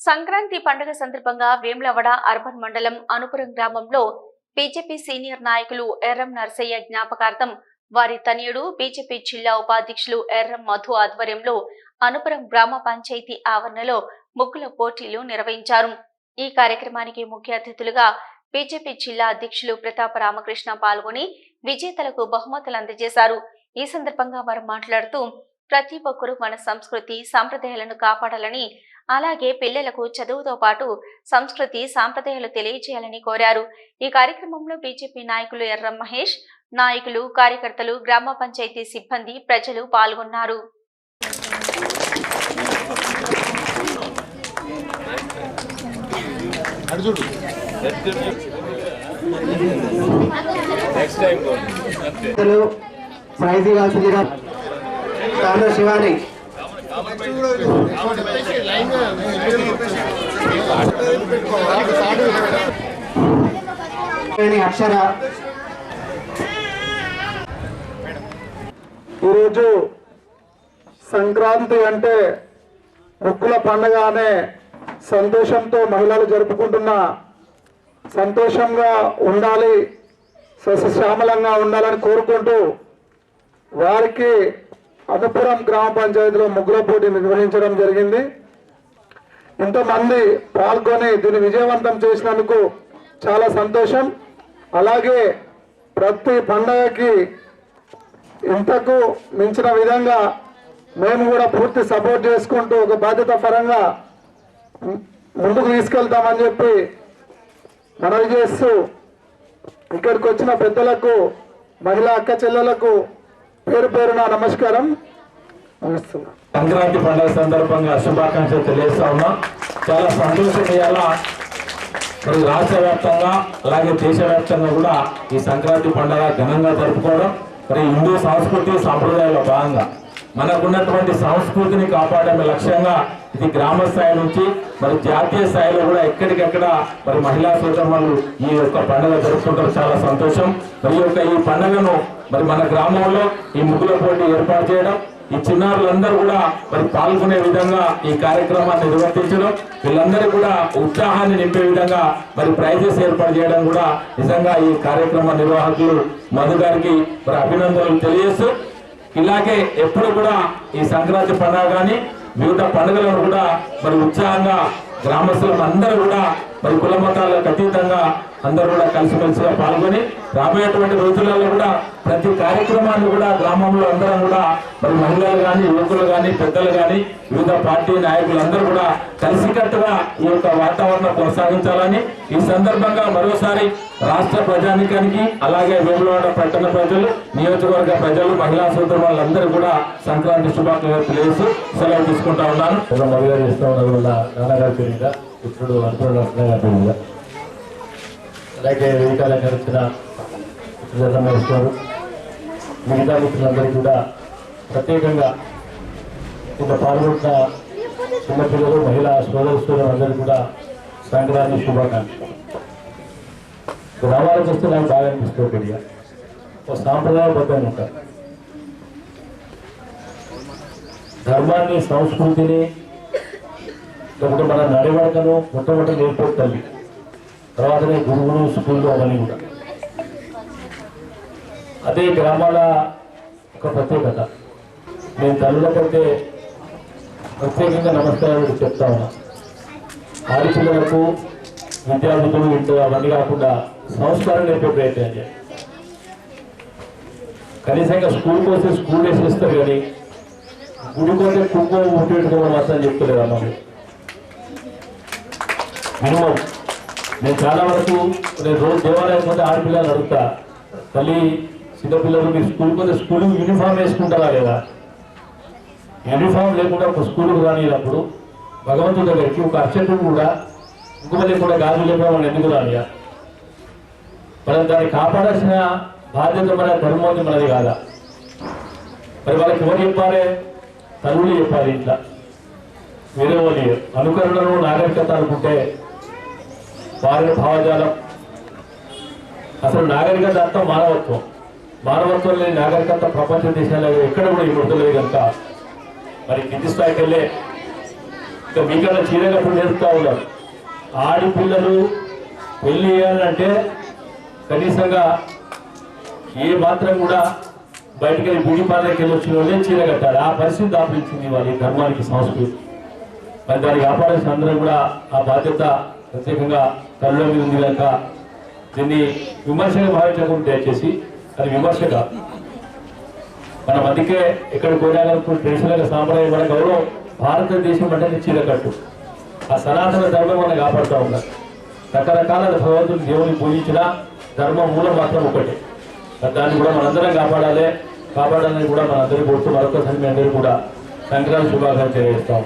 సంక్రాంతి పండుగ సందర్భంగా వేములవడ అర్బన్ మండలం అనుపురం గ్రామంలో బీజేపీ సీనియర్ నాయకులు ఎర్రం నర్సయ్య జ్ఞాపకార్థం వారి తనయుడు బీజేపీ జిల్లా ఉపాధ్యక్షులు ఎర్రం మధు ఆధ్వర్యంలో అనుపురం గ్రామ పంచాయతీ ఆవరణలో ముగ్గుల పోటీలు నిర్వహించారు. ఈ కార్యక్రమానికి ముఖ్య అతిథులుగా బీజేపీ జిల్లా అధ్యక్షులు ప్రతాప రామకృష్ణ పాల్గొని విజేతలకు బహుమతులు అందజేశారు. ఈ సందర్భంగా వారు మాట్లాడుతూ ప్రతి ఒక్కరూ మన సంస్కృతి సాంప్రదాయాలను కాపాడాలని అలాగే పిల్లలకు చదువుతో పాటు సంస్కృతి సాంప్రదాయాలు తెలియజేయాలని కోరారు. ఈ కార్యక్రమంలో బీజేపీ నాయకులు ఎర్రం మహేష్ నాయకులు కార్యకర్తలు గ్రామ పంచాయతీ సిబ్బంది ప్రజలు పాల్గొన్నారు. సాయిజీ శివాని అక్షర. ఈరోజు సంక్రాంతి అంటే ముగ్గుల పండగ అనే సంతోషంతో మహిళలు జరుపుకుంటున్న సంతోషంగా ఉండాలి సస్యశ్యామలంగా ఉండాలని కోరుకుంటూ వారికి అనుపురం గ్రామ పంచాయతీలో ముగ్గుల పోటీ నిర్వహించడం జరిగింది. ఇంతమంది పాల్గొని దీన్ని విజయవంతం చేసినందుకు చాలా సంతోషం. అలాగే ప్రతి పండగకి ఇంతకు మించిన విధంగా మేము కూడా పూర్తి సపోర్ట్ చేసుకుంటూ ఒక బాధ్యత పరంగా ముందుకు తీసుకెళ్తామని చెప్పి మనవి చేస్తూ ఇక్కడికి వచ్చిన పెద్దలకు మహిళా అక్క చెల్లెలకు పేరు పేరున నమస్కారం. సంక్రాంతి పండుగ సందర్భంగా శుభాకాంక్షలు తెలియజేస్తా ఉన్నాం. చాలా సంతోషం ఇవాళ మరి రాష్ట్ర వ్యాప్తంగా అలాగే దేశవ్యాప్తంగా కూడా ఈ సంక్రాంతి పండుగ ఘనంగా జరుపుకోవడం మరి హిందూ సంస్కృతి సాంప్రదాయాల భాగంగా మనకున్నటువంటి సంస్కృతిని కాపాడమే లక్ష్యంగా ఇది గ్రామ స్థాయి నుంచి మరి జాతీయ స్థాయిలో కూడా ఎక్కడికెక్కడ మరి మహిళా సోదరులు ఈ యొక్క పండుగ జరుపుకుంటారు. చాలా సంతోషం. మరి యొక్క ఈ పండుగను మరి మన గ్రామంలో ఈ ముగ్గుల పోటీ ఏర్పాటు చేయడం ఈ చిన్నారులందరూ కూడా మరి పాల్గొనే విధంగా ఈ కార్యక్రమాన్ని నిర్వర్తించడం వీళ్ళందరూ కూడా ఉత్సాహాన్ని నింపే విధంగా మరి ప్రైజెస్ ఏర్పాటు చేయడం కూడా నిజంగా ఈ కార్యక్రమ నిర్వాహకులు మధు గారికి మరి అభినందనలు తెలియజేస్తూ ఇలాగే ఎప్పుడు కూడా ఈ సంక్రాంతి పండుగ కానీ వివిధ పండుగలను కూడా మరి ఉత్సాహంగా గ్రామస్తులందరూ కూడా మరి కుల మతాలకు అతీతంగా అందరూ కూడా కలిసిమెలిసిగా పాల్గొని రాబోయేటువంటి రోజులలో కూడా ప్రతి కార్యక్రమాన్ని కూడా గ్రామంలో అందరం కూడా మరి మహిళలు కానీ యువకులు కానీ పెద్దలు కానీ వివిధ పార్టీ నాయకులందరూ కూడా కలిసికట్టుగా ఈ యొక్క వాతావరణం కొనసాగించాలని ఈ సందర్భంగా మరోసారి రాష్ట్ర ప్రజానికానికి అలాగే వేములవాడ పట్టణ ప్రజలు నియోజకవర్గ ప్రజలు మహిళా సోదరు వాళ్ళందరూ కూడా సంక్రాంతి శుభాకాంక్షలు తెలియజేస్తూ సెలవు తీసుకుంటా ఉన్నాను. మహిళ చేస్తా ఉన్నది వల్ల ఇప్పుడు అనుకున్న గారి పేరుగా అలాగే వేదికలు నడిచిన రమేష్ గారు మిగతా మిత్రులందరికీ కూడా ప్రత్యేకంగా ఇంత పాల్గొంటున్న చిన్నపిల్లలు మహిళా సోదర అందరికీ కూడా సంక్రాంతి శుభాకాంక్షలు. గ్రామాలకు వస్తే నాకు బాగా అనిపిస్తుంది కొద్దిగా. ఒక సాంప్రదాయబద్ధంగా ఉంటారు. ధర్మాన్ని సంస్కృతిని లేకపోతే మన నడివడకను మొట్టమొదటి నేర్పే తల్లి. తర్వాతనే గురువులు స్కూల్లో అవన్నీ కూడా. అదే గ్రామాల ఒక ప్రత్యేకత. నేను తల్లులకైతే ప్రత్యేకంగా నమస్కారాలు చెప్తా ఉన్నా. ఆడపిల్లలకు విద్యార్థులు ఇంట్లో అవన్నీ కాకుండా సంస్కారం నేర్పే ప్రయత్నం చేయాలి కనీసంగా స్కూల్కి వస్తే స్కూల్ వేసి ఇస్తారు కానీ గుడికి వస్తే కుంకుమ ముట్టి పెట్టుకోవడం మాత్రం చెప్తలేదు అమ్మ మినిమం నేను చాలా వరకు నేను రోజు దేవాలయం పోతే ఆడపిల్లలు అడుగుతా. తల్లి చిన్నపిల్లలు మీరు స్కూల్ పోతే స్కూల్ యూనిఫామ్ వేసుకుంటారా లేదా? యూనిఫామ్ లేకుండా ఒక స్కూల్కి రానినప్పుడు భగవంతుడి దగ్గరికి ఒక అర్చకుడు కూడా ఇంకొక లేకుండా గాజు లేకుండా మనం ఎందుకు రానియా? మనం దాన్ని కాపాడాల్సిన బాధ్యత మన ధర్మం మనది కాదా? మరి వాళ్ళకి ఎవరు చెప్పాలి? తల్లులు చెప్పాలి ఇట్లా. వేరే వాళ్ళు అనుకరణను నాగరికత అనుకుంటే వారి భావజాలం అసలు నాగరికత అంతా మానవత్వం. మానవత్వం లేని నాగరికత ప్రపంచ దేశాల్లో ఎక్కడ కూడా ఈ లేదు కనుక. మరి కింది స్థాయికి వెళ్ళే ఇంకా మీకన్నా చీరగట్టు నేర్పుతా ఉన్నారు. ఆడపిల్లలు పెళ్ళి చేయాలంటే కనీసంగా ఏ మాత్రం కూడా బయటికి వెళ్ళి గుడి పాలకి వెళ్ళి వచ్చిన వాళ్ళే చీర కట్టాలి. ఆ పరిస్థితి దాపించింది వాళ్ళ ధర్మానికి సంస్కృతి మరి దాన్ని కాపాడాల్సిన అందరం కూడా ఆ బాధ్యత ప్రత్యేకంగా తల్లిలో మీద ఉంది కనుక దీన్ని విమర్శగా భావించకుండా దయచేసి అది విమర్శ కాదు మన మధ్యకే ఎక్కడ పోయినా కానీ ట్రెడిషనల్గా సాంప్రదాయం మన గౌరవం భారతదేశం అంటే చీరకట్టు ఆ సనాతన ధర్మం మనం కాపాడుతూ ఉన్నాం. రకరకాల భగవంతుని దేవుని పూజించిన ధర్మం మూలం మాత్రం ఒకటే దాన్ని కూడా మనందరం కాపాడాలి. కాపాడాలని కూడా మనందరికీ కోరుతూ మరొకసారి మీ అందరూ కూడా సంక్రాంతి శుభాకాంక్షలు చేస్తాం